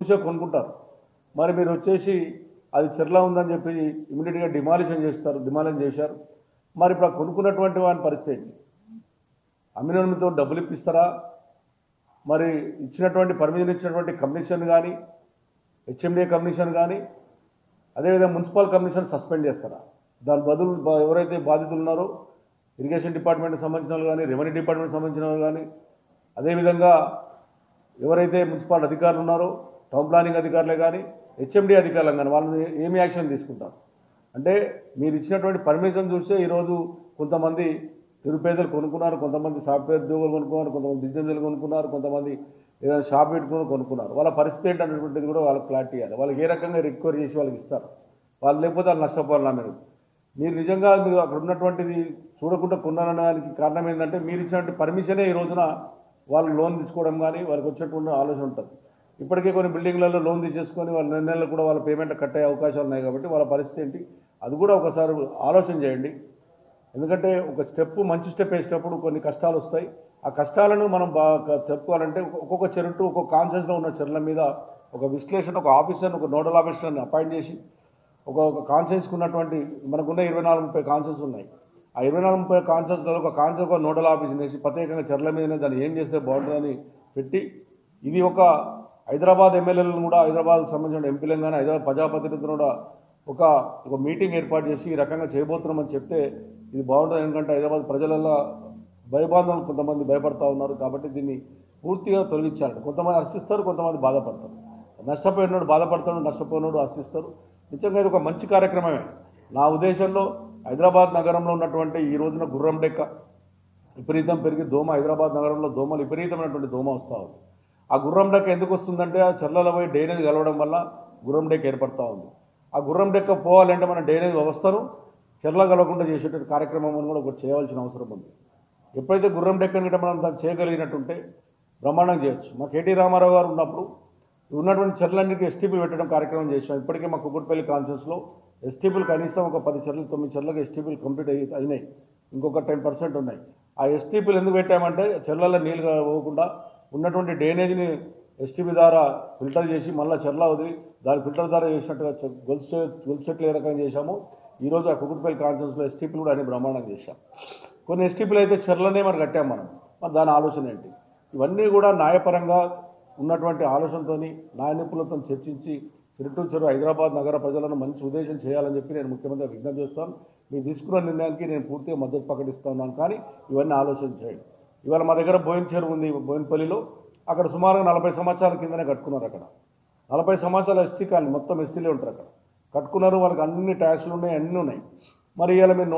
చూసే కొనుక్కుంటారు. మరి మీరు వచ్చేసి అది చెర్లా ఉందని చెప్పి ఇమీడియట్గా డిమాలిషన్ చేస్తారు డిమాలిషన్ చేశారు. మరి ఇప్పుడు ఆ కొనుక్కున్నటువంటి వాని పరిస్థితి అమ్మినతో డబ్బులు ఇప్పిస్తారా? మరి ఇచ్చినటువంటి పర్మిషన్ ఇచ్చినటువంటి కమిషన్ కానీ హెచ్ఎండిఏ కమిషన్ కానీ అదేవిధంగా మున్సిపల్ కమిషన్ సస్పెండ్ చేస్తారా? దాని బదులు ఎవరైతే బాధితులు ఉన్నారో ఇరిగేషన్ డిపార్ట్మెంట్కి సంబంధించిన వాళ్ళు కానీ రెవెన్యూ డిపార్ట్మెంట్కి సంబంధించిన వాళ్ళు కానీ అదేవిధంగా ఎవరైతే మున్సిపాల్ అధికారులు ఉన్నారో టౌన్ ప్లానింగ్ అధికారులే కానీ హెచ్ఎండి అధికారులు కానీ వాళ్ళని ఏమి యాక్షన్ తీసుకుంటారు అంటే మీరు ఇచ్చినటువంటి పర్మిషన్ చూస్తే ఈరోజు కొంతమంది నిరుపేదలు కొనుక్కున్నారు కొంతమంది సాఫ్ట్వేర్ ఉద్యోగులు కొనుక్కున్నారు కొంతమంది బిజినెస్లు కొనుక్కున్నారు కొంతమంది ఏదైనా షాప్ పెట్టుకుని కొనుక్కున్నారు. వాళ్ళ పరిస్థితి ఏంటనేటువంటిది కూడా వాళ్ళకి క్లారిటీ ఇవ్వాలి. వాళ్ళకి ఏ రకంగా రికవరీ చేసి వాళ్ళకి ఇస్తారు? వాళ్ళు లేకపోతే వాళ్ళు నష్టపోవాలన్నా మీరు? మీరు నిజంగా మీరు అక్కడ ఉన్నటువంటిది చూడకుండా కొన్నారనడానికి కారణం ఏంటంటే మీరు ఇచ్చినటువంటి పర్మిషనే ఈ రోజున వాళ్ళు లోన్ తీసుకోవడం కానీ వాళ్ళకి వచ్చేటువంటి ఆలోచన ఉంటుంది. ఇప్పటికే కొన్ని బిల్డింగ్లలో లోన్ తీసేసుకొని వాళ్ళ నెలలు కూడా వాళ్ళ పేమెంట్ కట్టే అవకాశాలు ఉన్నాయి కాబట్టి వాళ్ళ పరిస్థితి ఏంటి? అది కూడా ఒకసారి ఆలోచన చేయండి. ఎందుకంటే ఒక స్టెప్ మంచి స్టెప్ వేసేటప్పుడు కొన్ని కష్టాలు వస్తాయి. ఆ కష్టాలను మనం బాగా చెప్పుకోవాలంటే ఒక్కొక్క చెరుటు ఒక్కొక్క కాన్షియస్లో ఉన్న చెరుల మీద ఒక విశ్లేషణ ఒక ఆఫీసర్ని ఒక నోడల్ ఆఫీసర్ని అపాయింట్ చేసి ఒక ఒక ఉన్నటువంటి మనకున్న ఇరవై నాలుగు ముప్పై కాన్షియన్స్ ఉన్నాయి. ఆ ఇరవై నాలుగు ముప్పై కాన్షియన్స్లలో ఒక కాన్షియన్స్ ఒక నోడల్ ఆఫీస్ వేసి ప్రత్యేకంగా చెర్ల మీదనే దాన్ని ఏం చేస్తే బాగుంటుందని పెట్టి ఇది ఒక హైదరాబాద్ ఎమ్మెల్యేలను కూడా హైదరాబాద్కు సంబంధించిన ఎంపీలను కానీ హైదరాబాద్ ప్రజాప్రతినిధులను కూడా ఒక ఒక మీటింగ్ ఏర్పాటు చేసి ఈ రకంగా చేయబోతున్నామని చెప్తే ఇది బాగుంటుంది. ఎందుకంటే హైదరాబాద్ ప్రజలలో భయబాంధవులు కొంతమంది భయపడతా ఉన్నారు కాబట్టి దీన్ని పూర్తిగా తొలగించాలి కొంతమంది హర్షిస్తారు కొంతమంది బాధపడతారు. నష్టపోయినోడు బాధపడతాడు నష్టపోయినోడు హర్షిస్తారు. నిజంగా ఇది ఒక మంచి కార్యక్రమమే. నా ఉద్దేశంలో హైదరాబాద్ నగరంలో ఉన్నటువంటి ఈ రోజున గుర్రం డెక్క విపరీతం పెరిగి దోమ హైదరాబాద్ నగరంలో దోమలు విపరీతమైనటువంటి దోమ వస్తూ ఉంది. ఆ గుర్రం డెక్క ఎందుకు వస్తుందంటే ఆ చర్లలో పోయి డ్రైనేజ్ కలవడం వల్ల గుర్రం డెక్క ఏర్పడతా ఉంది. ఆ గుర్రం డెక్క పోవాలంటే మన డ్రైనేజ్ వ్యవస్థను చెర్ల కలవకుండా చేసేటువంటి కార్యక్రమం కూడా ఒకటి చేయవలసిన అవసరం ఉంది. ఎప్పుడైతే గుర్రం డెక్కని గిట్ట మనం దాన్ని చేయగలిగినట్టుంటే బ్రహ్మాండం చేయొచ్చు. మా కేటీ రామారావు గారు ఉన్నప్పుడు ఉన్నటువంటి చెర్లన్నిటికీ ఎస్టీపీ పెట్టడం కార్యక్రమం చేసాం ఇప్పటికే మా కుక్కట్పల్లి కాన్ఫరెన్స్లో ఎస్టీపీలు కనీసం ఒక పది చెర్లు తొమ్మిది చెర్లకు ఎస్టీపీలు కంప్లీట్ అయ్యి అయినాయి. ఇంకొక టెన్ పర్సెంట్ ఉన్నాయి. ఆ ఎస్టీపీలు ఎందుకు పెట్టామంటే చెర్లలో నీళ్ళు పోకుండా ఉన్నటువంటి డ్రైనేజీని ఎస్టీపీ ద్వారా ఫిల్టర్ చేసి మళ్ళీ చెర్ల వదిలి దాని ఫిల్టర్ ద్వారా చేసినట్టుగా గొలుసు గొలుసు చెట్లు ఏ రకంగా చేశాము ఈరోజు ఆ కుకుట్పల్లి కాన్ఫరెన్స్లో ఎస్టీపీలు కూడా అన్ని బ్రహ్మాండం చేశాం కొన్ని ఎస్టీపీలు అయితే చెర్లనే మనం కట్టాం మనం. మరి దాని ఆలోచన ఏంటి? ఇవన్నీ కూడా న్యాయపరంగా ఉన్నటువంటి ఆలోచనతో న్యాయ నిపుణులతో చర్చించి చిరుటూరు చెరువు హైదరాబాద్ నగర ప్రజలను మంచి ఉద్దేశం చేయాలని చెప్పి నేను ముఖ్యమంత్రి విజ్ఞప్తి చేస్తాను మీరు తీసుకున్న నిర్ణయానికి నేను పూర్తిగా మద్దతు ప్రకటిస్తున్నాను. కానీ ఇవన్నీ ఆలోచన చేయండి. ఇవాళ మా దగ్గర బోయిన చెరువు ఉంది బోయినపల్లిలో. అక్కడ సుమారుగా నలభై సంవత్సరాల కిందనే కట్టుకున్నారు అక్కడ. నలభై సంవత్సరాలు ఎస్సీ కానీ మొత్తం ఎస్సీలే ఉంటారు అక్కడ. కట్టుకున్నారు వాళ్ళకి అన్ని ట్యాక్స్లు ఉన్నాయి అన్నీ ఉన్నాయి. మరి ఇవాళ మీరు